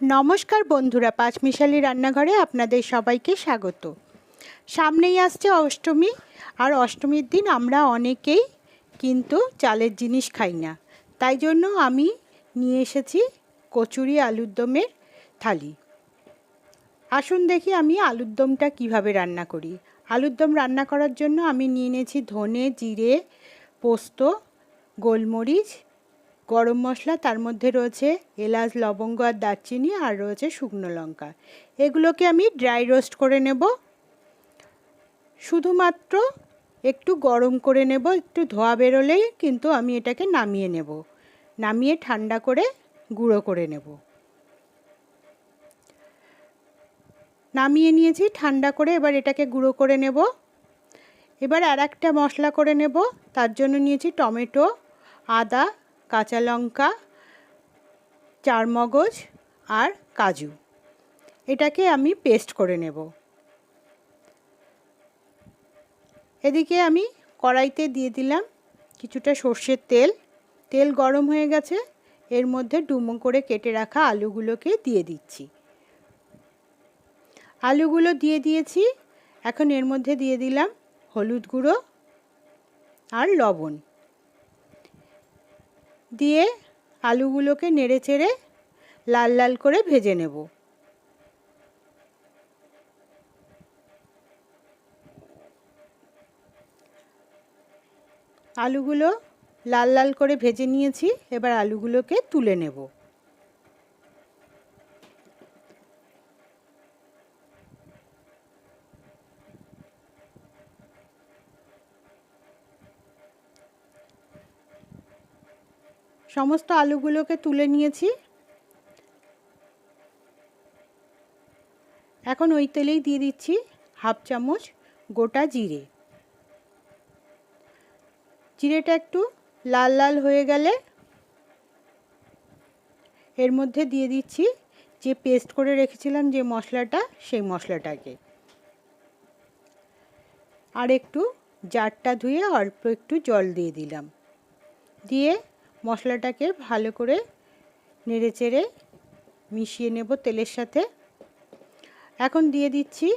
নমস্কার বন্ধুরা, পাঁচমিশালি রান্নাঘরে আপনাদের সবাইকে স্বাগত। সামনেই আসছে অষ্টমী, আর অষ্টমীর দিন আমরা অনেকেই কিন্তু চালের জিনিস খাই না। তাই জন্য আমি নিয়ে এসেছি কচুরি আলুর দমের থালি। আসুন দেখি আমি আলুর দমটা কীভাবে রান্না করি। আলুর দম রান্না করার জন্য আমি নিয়ে নিয়েছি ধনে, জিরে, পোস্ত, গোলমরিচ গরম মশলা, তার মধ্যে রয়েছে এলাচ, লবঙ্গ আর দারচিনি আর রয়েছে শুকনো লঙ্কা। এগুলোকে আমি ড্রাই রোস্ট করে নেব। শুধুমাত্র একটু গরম করে নেব, একটু ধোয়া বেরোলেই কিন্তু আমি এটাকে নামিয়ে নেব। নামিয়ে ঠান্ডা করে গুঁড়ো করে নেব। নামিয়ে নিয়েছি, ঠান্ডা করে এবার এটাকে গুঁড়ো করে নেব। এবার আর একটা মশলা করে নেব, তার জন্য নিয়েছি টমেটো, আদা কাঁচা লঙ্কা, চারমগজ আর কাজু। এটাকে আমি পেস্ট করে নেব। এদিকে আমি কড়াইতে দিয়ে দিলাম কিছুটা সর্ষের তেল। তেল গরম হয়ে গেছে, এর মধ্যে ডুমো করে কেটে রাখা আলুগুলোকে দিয়ে দিচ্ছি। আলুগুলো দিয়ে দিয়েছি, এখন এর মধ্যে দিয়ে দিলাম হলুদ গুঁড়ো আর লবণ। দিয়ে আলুগুলোকে নেড়ে চেড়ে লাল লাল করে ভেজে নেব। আলুগুলো লাল লাল করে ভেজে নিয়েছি, এবার আলুগুলোকে তুলে নেব। সমস্ত আলুগুলোকে তুলে নিয়েছি। এখন ওই তেলেই দিয়ে দিচ্ছি হাফ চামচ গোটা জিরে। জিরেটা একটু লাল লাল হয়ে গেলে এর মধ্যে দিয়ে দিচ্ছি যে পেস্ট করে রেখেছিলাম যে মশলাটা, সেই মশলাটাকে। আর একটু জারটা ধুয়ে অল্প একটু জল দিয়ে দিলাম। দিয়ে মশলাটাকে ভালো করে নেড়ে চেড়ে মিশিয়ে নেব তেলের সাথে। এখন দিয়ে দিচ্ছি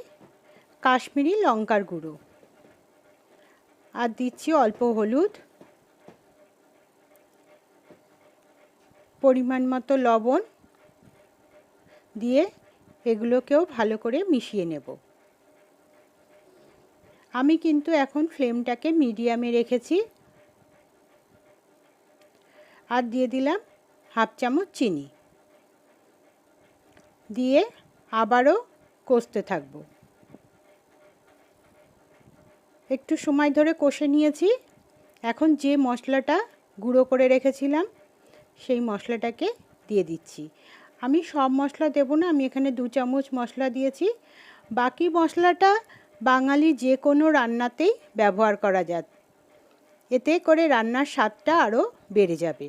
কাশ্মীরি লঙ্কার গুঁড়ো। আর দিচ্ছি অল্প হলুদ। পরিমাণ মতো লবণ দিয়ে এগুলোকেও ভালো করে মিশিয়ে নেব। আমি কিন্তু এখন ফ্লেমটাকে মিডিয়ামে রেখেছি। আর দিয়ে দিলাম হাফ চামচ চিনি। দিয়ে আবারও কষতে থাকব। একটু সময় ধরে কষে নিয়েছি। এখন যে মশলাটা গুঁড়ো করে রেখেছিলাম, সেই মশলাটাকে দিয়ে দিচ্ছি। আমি সব মশলা দেব না, আমি এখানে দু চামচ মশলা দিয়েছি। বাকি মশলাটা বাঙালি যে কোনো রান্নাতেই ব্যবহার করা যায়। এতে করে রান্নার স্বাদটা আরও বেড়ে যাবে।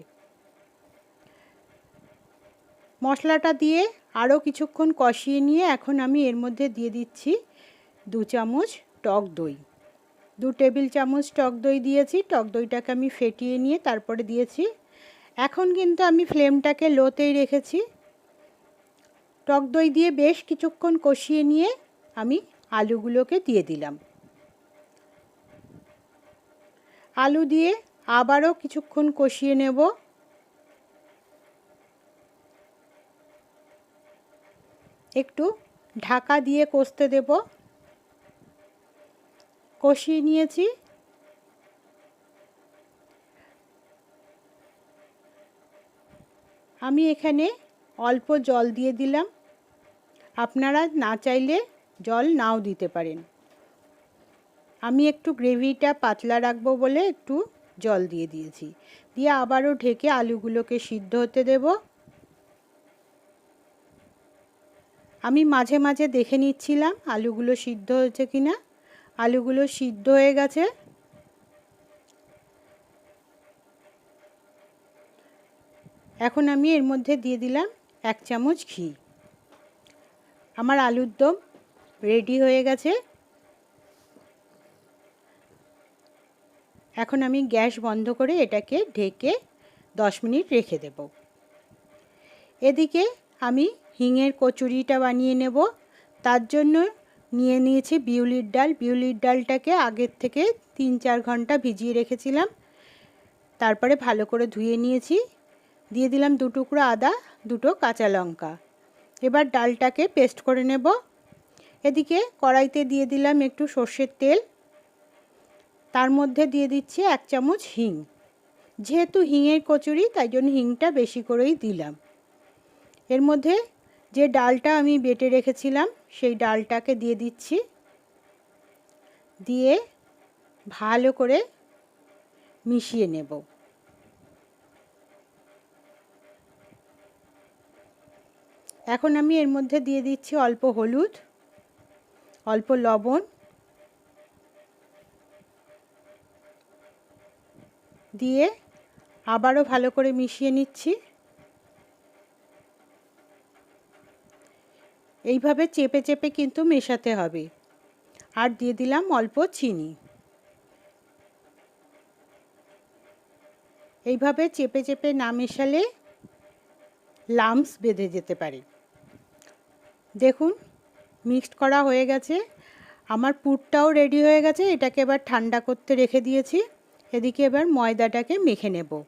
মশলাটা দিয়ে আরও কিছুক্ষণ কষিয়ে নিয়ে এখন আমি এর মধ্যে দিয়ে দিচ্ছি দু চামচ টক দই। দু টেবিল চামচ টক দই দিয়েছি, টক দইটাকে আমি ফেটিয়ে নিয়ে তারপরে দিয়েছি। এখন কিন্তু আমি ফ্লেমটাকে লোতেই রেখেছি। টক দই দিয়ে বেশ কিছুক্ষণ কষিয়ে নিয়ে আমি আলুগুলোকে দিয়ে দিলাম। আলু দিয়ে আবারও কিছুক্ষণ কষিয়ে নেব। একটু ঢাকা দিয়ে কষতে দেব। কষিয়ে নিয়েছি। আমি এখানে অল্প জল দিয়ে দিলাম। আপনারা না চাইলে জল নাও দিতে পারেন। আমি একটু গ্রেভিটা পাতলা রাখব বলে একটু জল দিয়ে দিয়েছি। দিয়ে আবারও ঢেকে আলুগুলোকে সিদ্ধ হতে দেবো। আমি মাঝে মাঝে দেখে নিচ্ছিলাম আলুগুলো সিদ্ধ হয়েছে কি না। আলুগুলো সিদ্ধ হয়ে গেছে। এখন আমি এর মধ্যে দিয়ে দিলাম এক চামচ ঘি। আমার আলুর দম রেডি হয়ে গেছে। এখন আমি গ্যাস বন্ধ করে এটাকে ঢেকে দশ মিনিট রেখে দেব। এদিকে আমি হিঙের কচুরিটা বানিয়ে নেব। তার জন্য নিয়ে নিয়েছি বিউলির ডাল। বিউলির ডালটাকে আগের থেকে তিন চার ঘণ্টা ভিজিয়ে রেখেছিলাম। তারপরে ভালো করে ধুয়ে নিয়েছি। দিয়ে দিলাম দু টুকরো আদা, দুটো কাঁচা লঙ্কা। এবার ডালটাকে পেস্ট করে নেব। এদিকে কড়াইতে দিয়ে দিলাম একটু সর্ষের তেল। তার মধ্যে দিয়ে দিচ্ছি এক চামচ হিং। যেহেতু হিঙের কচুরি, তাই জন্য হিংটা বেশি করেই দিলাম। এর মধ্যে যে ডালটা আমি বেটে রেখেছিলাম, সেই ডালটাকে দিয়ে দিচ্ছি। দিয়ে ভালো করে মিশিয়ে নেব। এখন আমি এর মধ্যে দিয়ে দিচ্ছি অল্প হলুদ, অল্প লবণ। দিয়ে আবারও ভালো করে মিশিয়ে নিচ্ছি। এইভাবে চেপে চেপে কিন্তু মেশাতে হবে। আর দিয়ে দিলাম অল্প চিনি। এইভাবে চেপে চেপে না মেশালে লামস বেঁধে যেতে পারে। দেখুন, মিক্সড করা হয়ে গেছে। আমার পুরটাও রেডি হয়ে গেছে। এটাকে এবার ঠান্ডা করতে রেখে দিয়েছি। এদিকে এবার ময়দাটাকে মেখে নেব।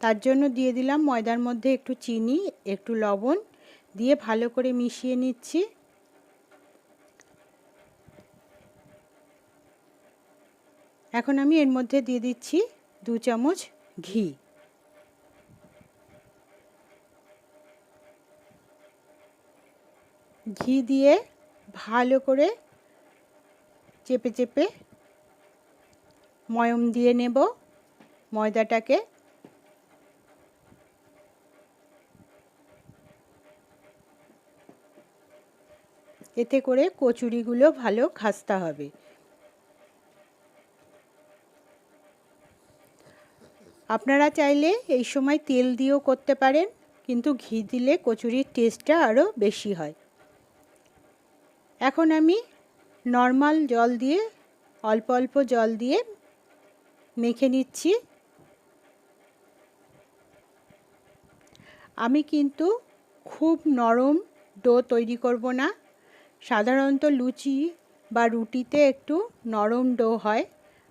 তার জন্য দিয়ে দিলাম ময়দার মধ্যে একটু চিনি, একটু লবণ দিয়ে ভালো করে মিশিয়ে নিচ্ছি। এখন আমি এর মধ্যে দিয়ে দিচ্ছি দু চামচ ঘি। ঘি দিয়ে ভালো করে চেপে চেপে ময়ম দিয়ে নেব। ময়দাটাকে এতে করে কচুরিগুলো ভালো খাস্তা হবে। আপনারা চাইলে এই সময় তেল দিয়েও করতে পারেন, কিন্তু ঘি দিলে কচুরির টেস্টটা আরও বেশি হয়। এখন আমি নর্মাল জল দিয়ে, অল্প অল্প জল দিয়ে মেখে নিচ্ছি। আমি কিন্তু খুব নরম ডো তৈরি করব না। সাধারণত লুচি বা রুটিতে একটু নরম ডো হয়,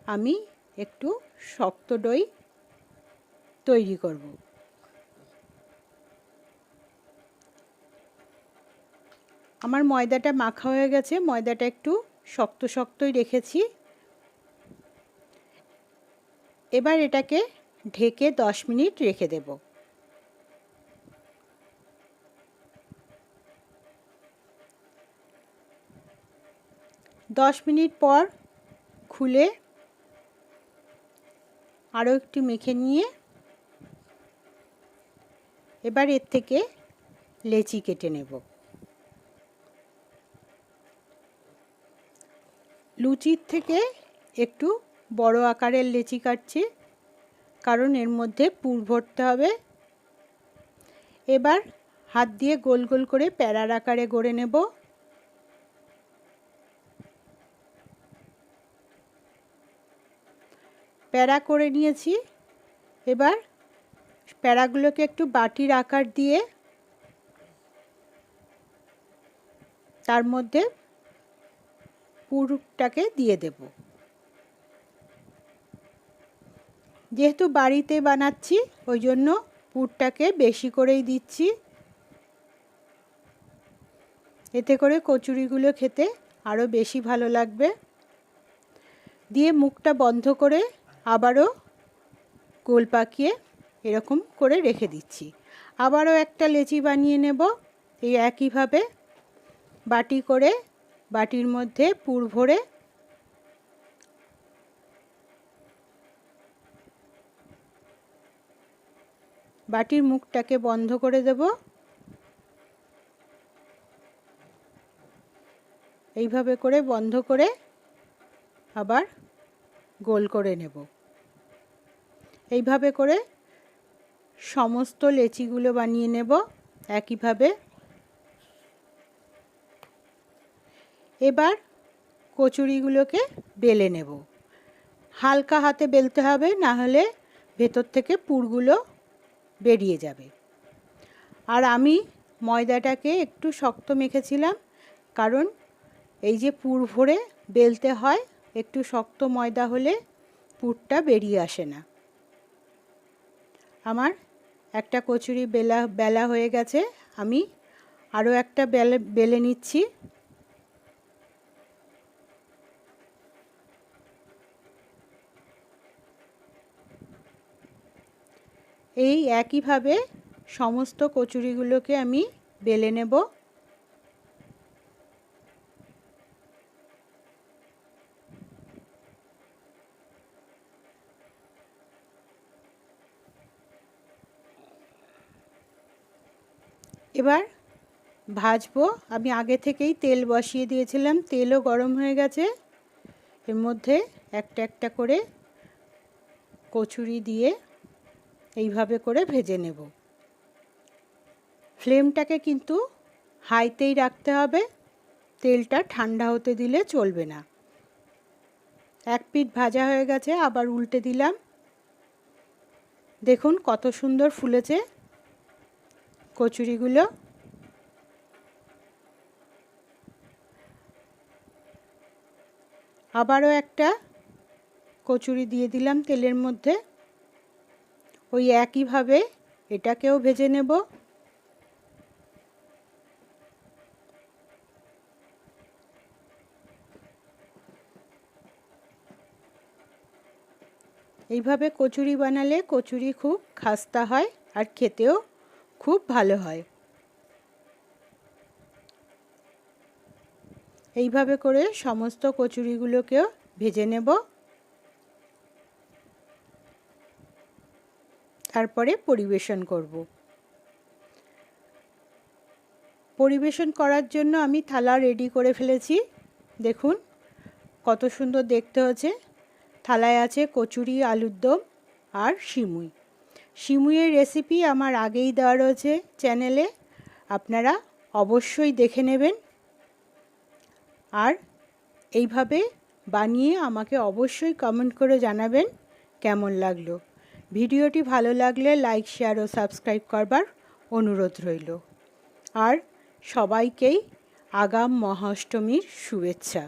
আমি একটু শক্ত ডই তৈরি করব। আমার ময়দাটা মাখা হয়ে গেছে, ময়দাটা একটু শক্ত শক্তই রেখেছি। এবার এটাকে ঢেকে দশ মিনিট রেখে দেব। দশ মিনিট পর খুলে আরও একটু মেখে নিয়ে এবার এর থেকে লেচি কেটে নেব। লুচির থেকে একটু বড় আকারের লেচি কাটছি, কারণ এর মধ্যে পুর ভরতে হবে। এবার হাত দিয়ে গোল গোল করে প্যারার আকারে গড়ে নেব। প্যারা করে নিয়েছি। এবার প্যারাগুলোকে একটু বাটির আকার দিয়ে তার মধ্যে পুরটাকে দিয়ে দেব। যেহেতু বাড়িতে বানাচ্ছি, ওই জন্য পুরটাকে বেশি করেই দিচ্ছি। এতে করে কচুরিগুলো খেতে আরও বেশি ভালো লাগবে। দিয়ে মুখটা বন্ধ করে আবারও গোল পাকিয়ে এরকম করে রেখে দিচ্ছি। আবারও একটা লেচি বানিয়ে নেব। এই একইভাবে বাটি করে, বাটির মধ্যে পুর ভরে বাটির মুখটাকে বন্ধ করে দেব। এইভাবে করে বন্ধ করে আবার গোল করে নেব। এইভাবে করে সমস্ত লেচিগুলো বানিয়ে নেব একইভাবে। এবার কচুরিগুলোকে বেলে নেব। হালকা হাতে বেলতে হবে, না হলে ভেতর থেকে পুরগুলো বেরিয়ে যাবে। আর আমি ময়দাটাকে একটু শক্ত মেখেছিলাম, কারণ এই যে পুর ভরে বেলতে হয়, একটু শক্ত ময়দা হলে পুরটা বেরিয়ে আসে না। আমার একটা কচুরি বেলা বেলা হয়ে গেছে। আমি আরও একটা বেলে বেলে নিচ্ছি। এই একইভাবে সমস্ত কচুরিগুলোকে আমি বেলে নেব। এবার ভাজবো। আমি আগে থেকেই তেল বসিয়ে দিয়েছিলাম। তেলও গরম হয়ে গেছে। এর মধ্যে একটা একটা করে কচুরি দিয়ে এইভাবে করে ভেজে নেব। ফ্লেমটাকে কিন্তু হাইতেই রাখতে হবে। তেলটা ঠান্ডা হতে দিলে চলবে না। এক পিঠ ভাজা হয়ে গেছে, আবার উল্টে দিলাম। দেখুন কত সুন্দর ফুলেছে। কচুরিগুলো। আবারও একটা কচুরি দিয়ে দিলাম তেলের মধ্যে। ওই একইভাবে এটাকেও ভেজে নেব। এইভাবে কচুরি বানালে কচুরি খুব খাস্তা হয় আর খেতেও খুব ভালো হয়। এইভাবে করে সমস্ত কচুরিগুলোকেও ভেজে নেব। তারপরে পরিবেশন করব। পরিবেশন করার জন্য আমি থালা রেডি করে ফেলেছি। দেখুন, কত সুন্দর দেখতে হচ্ছে থালায় আছে কচুরি, আলুর দম আর সিমুই। সিমুইয়ের রেসিপি আমার আগেই দেওয়া রয়েছে চ্যানেলে আপনারা অবশ্যই দেখে নেবেন। আর এইভাবে বানিয়ে আমাকে অবশ্যই কমেন্ট করে জানাবেন কেমন লাগল। ভিডিওটি ভালো লাগলে লাইক শেয়ার ও সাবস্ক্রাইব করবার অনুরোধ রইল। আর সবাইকেই আগাম মহাষ্টমীর শুভেচ্ছা।